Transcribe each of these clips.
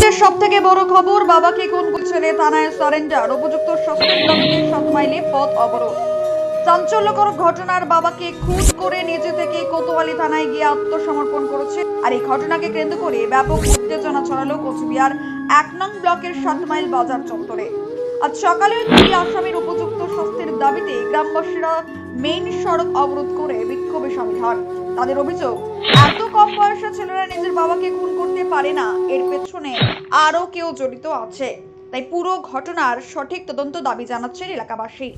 মুহূর্তের সব থেকে বড় খবর, বাবাকে খুন ছেলে থানায় সারেন্ডার উপযুক্ত মাইলে পথ অবরোধ। চাঞ্চল্যকর ঘটনার বাবাকে খুন করে নিজে থেকে কোতোয়ালি থানায় গিয়ে আত্মসমর্পণ করেছে। আর এই ঘটনাকে কেন্দ্র করে ব্যাপক উত্তেজনা ছড়ালো কোচবিহার এক নং ব্লকের সাত মাইল বাজার চত্বরে। আজ সকালে দুই আসামির উপযুক্ত শাস্তির দাবিতে গ্রামবাসীরা মেইন সড়ক অবরোধ করে বিক্ষোভে সামিল হন। তাদের অভিযোগ, এত কম বয়সে ছেলেরা নিজের বাবাকে খুন করতে পারে না। এর পেছনে আরও কেউ জড়িত আছে। তাই পুরো ঘটনার সঠিক তদন্ত দাবি জানাচ্ছেন এলাকাবাসী।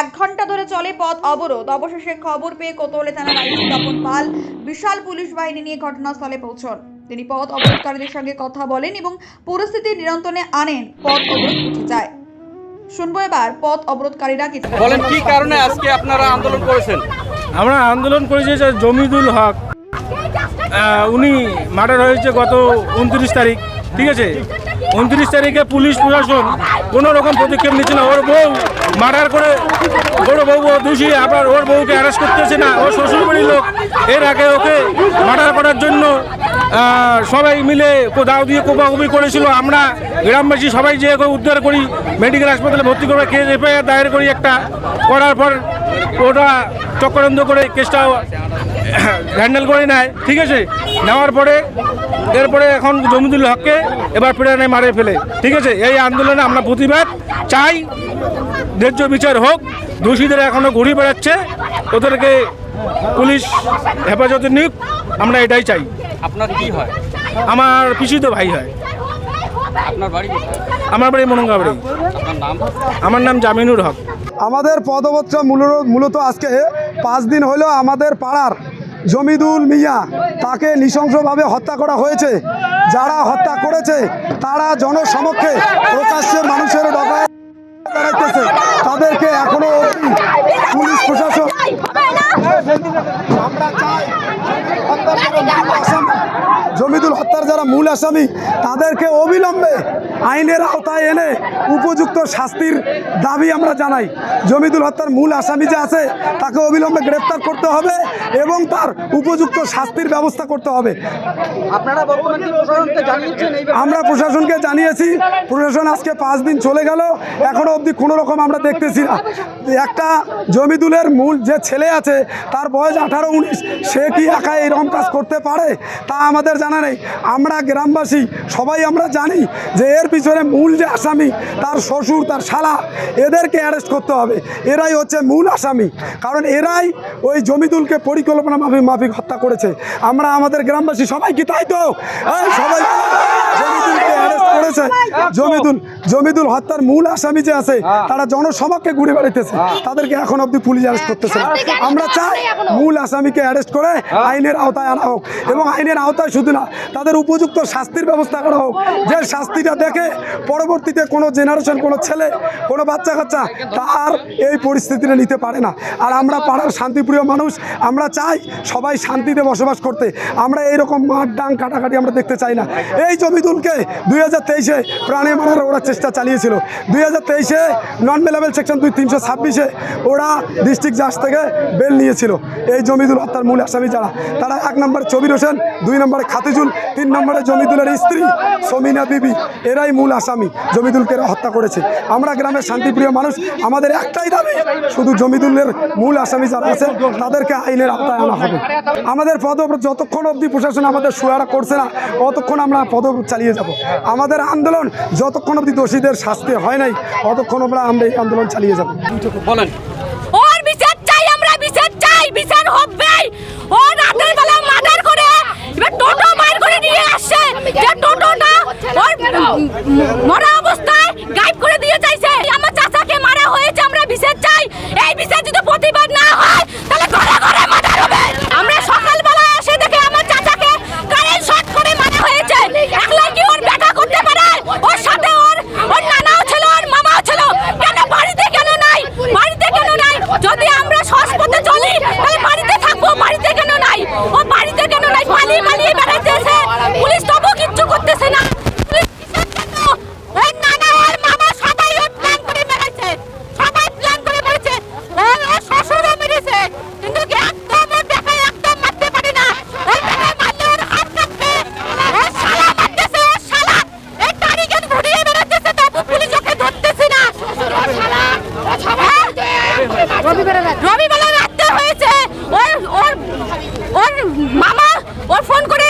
এক ঘণ্টা ধরে চলে পথ অবরোধ। অবশেষে খবর পেয়ে কোতোয়ালি থানার আইসি তপন পাল বিশাল পুলিশ বাহিনী নিয়ে ঘটনাস্থলে পৌঁছন। তিনি পথ অবরোধকারীদের সঙ্গে কথা বলেন এবং পরিস্থিতি নিয়ন্ত্রণে আনেন। পথ অবরোধ উঠে যায়। শুনব এবার পথ অবরোধকারীরা কি বলেন, কি কারণে আজকে আপনারা আন্দোলন করেছেন? আমরা আন্দোলন করেছি যে জমিদুল হক উনি মার্ডার হয়েছে গত উনত্রিশ তারিখ, ঠিক আছে? উনত্রিশ তারিখে পুলিশ প্রশাসন কোনো রকম পদক্ষেপ নিচ্ছে না। ওর বউ মার্ডার করে ওর বউ দোষী, আবার ওর বউকে অ্যারেস্ট করতেছে না। ওর শ্বশুরবাড়ির লোক, এর আগে ওকে মার্ডার করার জন্য সবাই মিলে দাও দিয়ে কোপাকুপি করেছিল। আমরা গ্রামবাসী সবাই যে উদ্ধার করি। মেডিকেল হাসপাতালে ভর্তি করে, কেস, এফআইআর দায়ের করি একটা। করার পর ওটা চক্রান্ত করে কেসটা হ্যান্ডেল করে নেয় ঠিক আছে? নেওয়ার পরে এরপরে এখন জমিদুল হককে এবার প্রেরণে মারে ফেলে ঠিক আছে? এই আন্দোলনে আমরা প্রতিবাদ চাই। ন্যায্য বিচার হোক দোষীদের এখনও ঘুরে বেড়াচ্ছে। ওদেরকে পুলিশ হেফাজতে নিক আমরা এটাই চাই। আপনার কি হয়? আমার পিসিত ভাই হয়। আপনার বাড়ি আমার বাড়ি মনঙ্গা বাড়ি আমার নাম জামিনুর হক। আমাদের পদযাত্রা মূলত মূলত আজকে পাঁচ দিন হলো আমাদের পাড়ার জমিদুল মিয়া তাকে নৃশংসভাবে হত্যা করা হয়েছে। যারা হত্যা করেছে, তারা জনসমক্ষে প্রকাশ্যে মানুষের ডকায় তাদেরকে এখনও পুলিশ প্রশাসন জমিদুল হত্যার যারা মূল আসামি, তাদেরকে অবিলম্বে আইনের আওতায় এনে উপযুক্ত শাস্তির দাবি আমরা জানাই। জমিদুল হত্যার মূল আসামি যে আছে তাকে অবিলম্বে গ্রেপ্তার করতে হবে এবং তার উপযুক্ত শাস্তির ব্যবস্থা করতে হবে। আপনারা? আমরা প্রশাসনকে জানিয়েছি। প্রশাসন আজকে পাঁচ দিন চলে গেল। এখনও অবধি কোনো রকম আমরা দেখতেছি না। একটা জমিদুলের মূল যে ছেলে আছে তার বয়স আঠারো উনিশ সে কি একা এরকম কাজ করতে পারে? তা আমাদের জানা নেই। আমরা গ্রামবাসী সবাই আমরা জানি যে এর পিছনে মূল যে আসামি, তার শ্বশুর, তার শালা, এদেরকে অ্যারেস্ট করতে হবে। এরাই হচ্ছে মূল আসামি। কারণ এরাই ওই জমিদুলকে পরিকল্পনা মাফিক মাফিক হত্যা করেছে। আমরা আমাদের গ্রামবাসী সবাই কি তাই তো? সবাই করেছে। জমিদুল জমিদুল হত্যার মূল আসামি যে আছে তারা জনসমক্ষে ঘুরে বেড়াইতেছে। তাদেরকে এখন অবধি পুলিশ অ্যারেস্ট করতেছে আমরা চাই মূল আসামিকে অ্যারেস্ট করে আইনের আওতায় আনা হোক। এবং আইনের আওতায় শুধু না তাদের উপযুক্ত শাস্তির ব্যবস্থা করা হোক। যে শাস্তিটা দেখে পরবর্তীতে কোনো জেনারেশন কোনো ছেলে কোনো বাচ্চা কাচ্চা তার এই পরিস্থিতিটা নিতে পারে না। আর আমরা পাড়ার শান্তিপ্রিয় মানুষ আমরা চাই সবাই শান্তিতে বসবাস করতে। আমরা এইরকম মাঠ ডাং কাটাকাটি আমরা দেখতে চাই না। এই জমিদুলকে দুই হাজার তেইশে প্রাণে মারার ওরা চেষ্টা চালিয়েছিল। দুই হাজার তেইশে নন মেলেবেল সেকশন দুই তিনশো ছাব্বিশে ওরা ডিস্ট্রিক্ট জাজ থেকে বেল নিয়েছিল। এই জমিদুল হত্যার মূল আসামি যারা, তারা এক নম্বরে চবির হোসেন, দুই নম্বরে খাতিজুল, তিন নম্বরে জমিদুলের স্ত্রী সমিনা বিবি, এরাই মূল আসামি জমিদুলকে এরা হত্যা করেছে। আমরা গ্রামের শান্তিপ্রিয় মানুষ, আমাদের একটাই দাবি, শুধু জমিদুলের মূল আসামি যারা আছে, তাদেরকে আইনের আওতায় আনা হবে। আমাদের পদ যতক্ষণ অবধি প্রশাসন আমাদের সুয়ারা করছে না ততক্ষণ আমরা পদ চালিয়ে যাব। আমাদের আন্দোলন যতক্ষণ অব্দি দোষীদের শাস্তি হয় নাই ততক্ষণ আমরা আমরা এই আন্দোলন চালিয়ে যাব। বলেন। ওর বিচার চাই আমরা বিচার চাই বিচার হবে ও রাতের বেলা মার্ডার করে এবার টোটো মার করে নিয়ে আসছে। যে টোটোটা ওর মরা ফোন করে